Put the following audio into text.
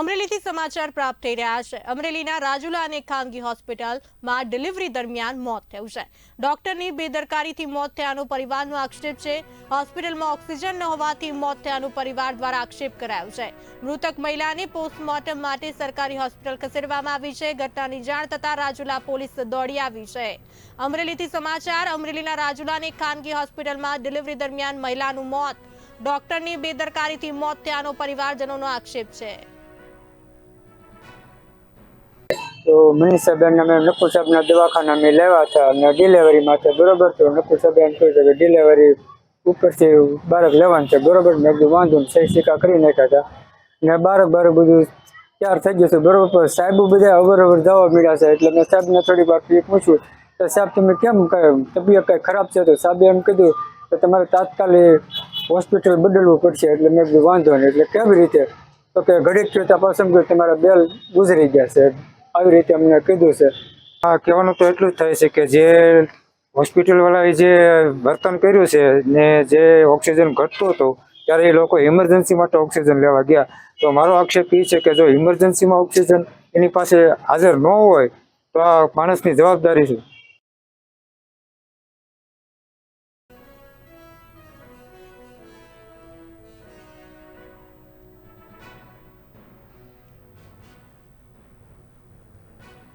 અમરેલીથી સમાચાર પ્રાપ્ત થઈ રહ્યા છે. અમરેલીના રાજુલા અને ખાનગી હોસ્પિટલમાં ડિલિવરી દરમિયાન મોત થયું છે. ડોક્ટરની બેદરકારીથી મોત થયાનો પરિવારનો આક્ષેપ છે. હોસ્પિટલમાં ઓક્સિજન ન હોવાથી મોત થયાનું પરિવાર દ્વારા આક્ષેપ કરાયો છે. મૃતક મહિલાને પોસ્ટમોર્ટમ માટે સરકારી હોસ્પિટલ ખસેડવામાં આવી છે. ઘટનાની જાણ થતાં રાજુલા પોલીસ દોડી આવી છે. અમરેલીથી સમાચાર, અમરેલીના રાજુલા ખાનગી હોસ્પિટલમાં ડિલિવરી દરમિયાન મહિલાનું મોત. ડોક્ટરની બેદરકારીથી મોત થયાનો પરિવારજનોનો આક્ષેપ છે. તો મનીષાબેન અમે નકુલ સાહેબના દવાખાના મેં લેવા હતા અને ડિલિવરી માટે બરોબર તો નકુલ સાહેબ એમ કહ્યું કે ડિલિવરી ઉપરથી બાળક લેવાનું છે. બરોબર મેં બધું વાંધો નહીં. સહી સિક્કા કરી નાખ્યા હતા. ને બાળક બાળક બધું તૈયાર થઈ ગયું હતું. બરોબર સાહેબ બધા અવર અવર જવા મળ્યા છે. એટલે મેં સાહેબને થોડી વાર પૂછ્યું, તો સાહેબ, તમે કેમ તબિયત કાંઈ ખરાબ છે? તો સાહેબે એમ કીધું કે તમારે તાત્કાલિક હોસ્પિટલ બદલવું પડશે. એટલે મેં કીધું, વાંધો નહીં. એટલે કેવી રીતે? તો કે ઘડીક તપાસ પાછું તમારા બેલ ગુજરી ગયા છે. આવી રીતે અમને કીધું છે. હા કહેવાનું તો એટલું જ થાય છે કે જે હોસ્પિટલવાળાએ જે વર્તન કર્યું છે ને જે ઓક્સિજન ઘટતો હતો, ત્યારે એ લોકો ઇમરજન્સી માટે ઓક્સિજન લેવા ગયા. તો મારો આક્ષેપ એ છે કે જો ઇમરજન્સીમાં ઓક્સિજન એની પાસે હાજર ન હોય, તો આ માણસની જવાબદારી છે.